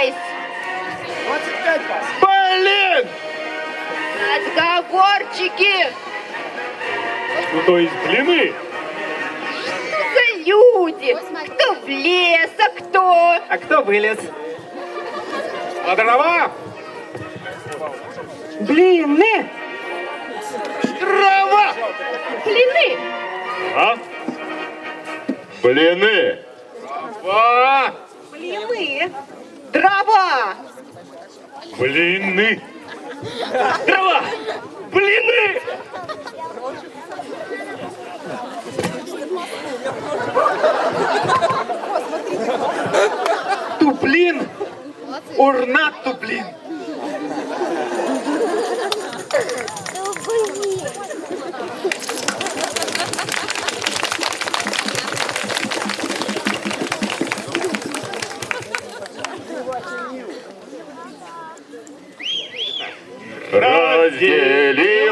кидайся. 25 пас. Блин! Отговорчики. Ну то есть блины. За люди. Кто в лес, а кто? А кто вылез? А дрова? Блины! Дрова! Блины. А? Блины. Дрова! Блины! Дрова. Блины. Дрова! Блины! Туплин. Урна туплин.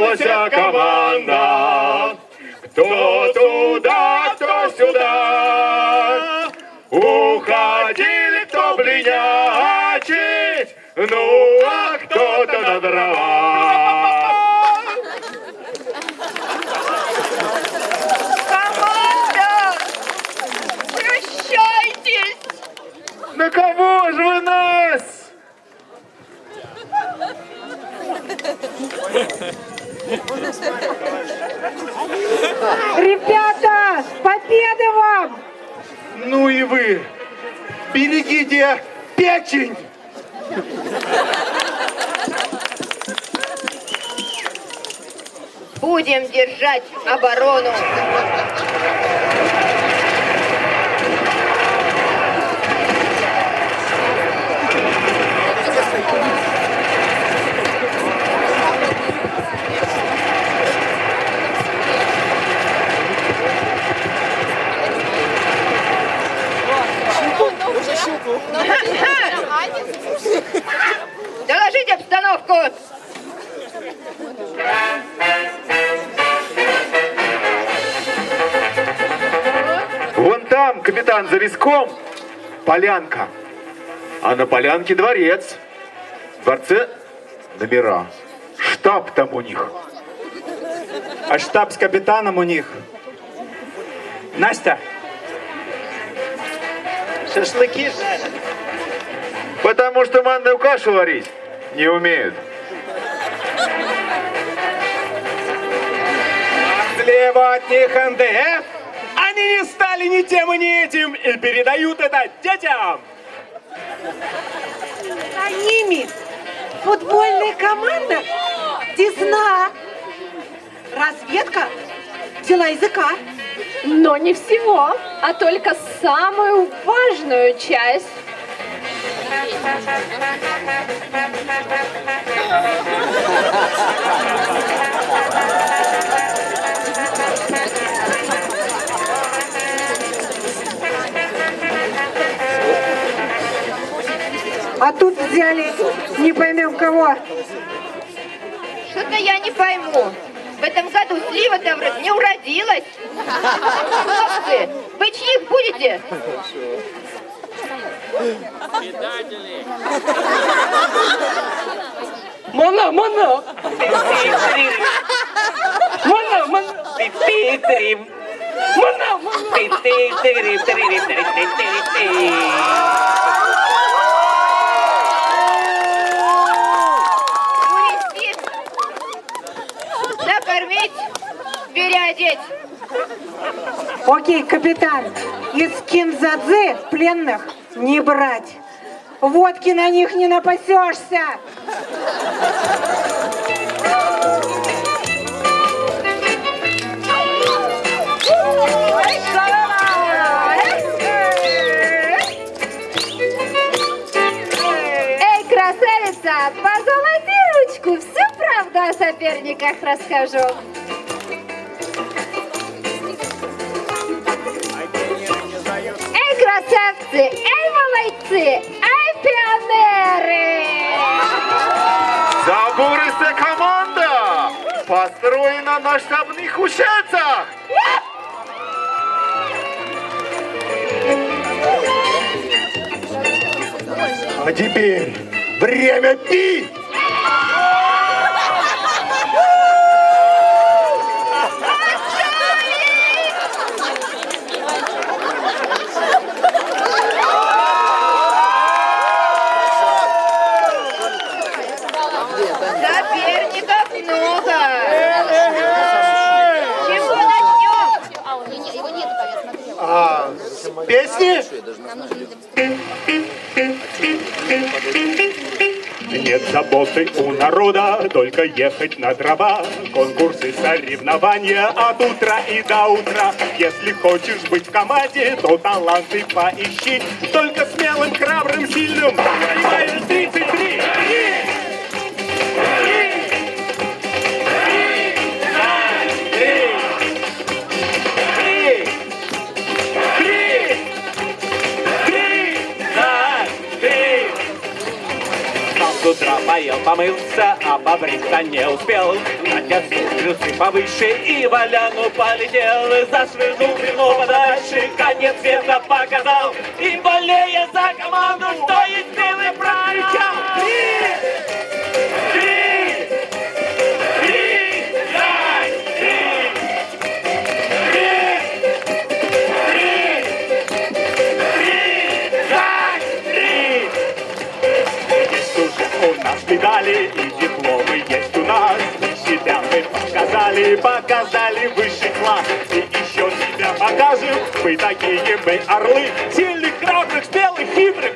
Разделилась команда. Кто туда, кто сюда. Уходили, кто блинячить, ну а кто-то на дрова. Команда. Прощайтесь. На кого же вы нас? Ребята, победы вам! Ну и вы. Берегите печень. Будем держать оборону. Доложить обстановку. Вон там, капитан, за виском, полянка. А на полянке дворец. В дворце номера. Штаб там у них. А штаб с капитаном у них. Настя. Шашлыки жарят. Потому что манную кашу варить не умеют. Слева от них НДФ. Они не стали ни тем и ни этим и передают это детям. За ними футбольная команда Десна. Разведка дела языка. Но не всего, а только самую важную часть. А тут взяли не поймем кого. Что-то я не пойму. В этом году слива-то вроде не уродилась. Хлопцы, вы чьих будете? Мана, мана! Мана, мана! Мана, мана! Урести, Окей, капитан, из кинзадзы пленных не брать. Водки на них не напасешься. Эй, красавица, позолоти ручку, всю правду о соперниках расскажу. Красавцы, эй, молодцы, эй, пионеры! Забористая команда! Построена на штабных ущельцах! А теперь время пить! Соперников много. С Чего начнем? А, песни? Нет заботы у народа, только ехать на дрова. Конкурсы, соревнования от утра и до утра. Если хочешь быть в команде, то таланты поищи. Только смелым, храбрым, сильным. Майя 33. Утра, поел, помылся, а побриться не успел. Отец крыльцы повыше и валяну полетел. Зашвырнул вино подальше, конец света показал. И болея за команду, что есть белый прокричал. Показали, показали высший класс. И еще себя покажем, мы такие мы орлы. Сильных, храбрых, смелых, хитрых,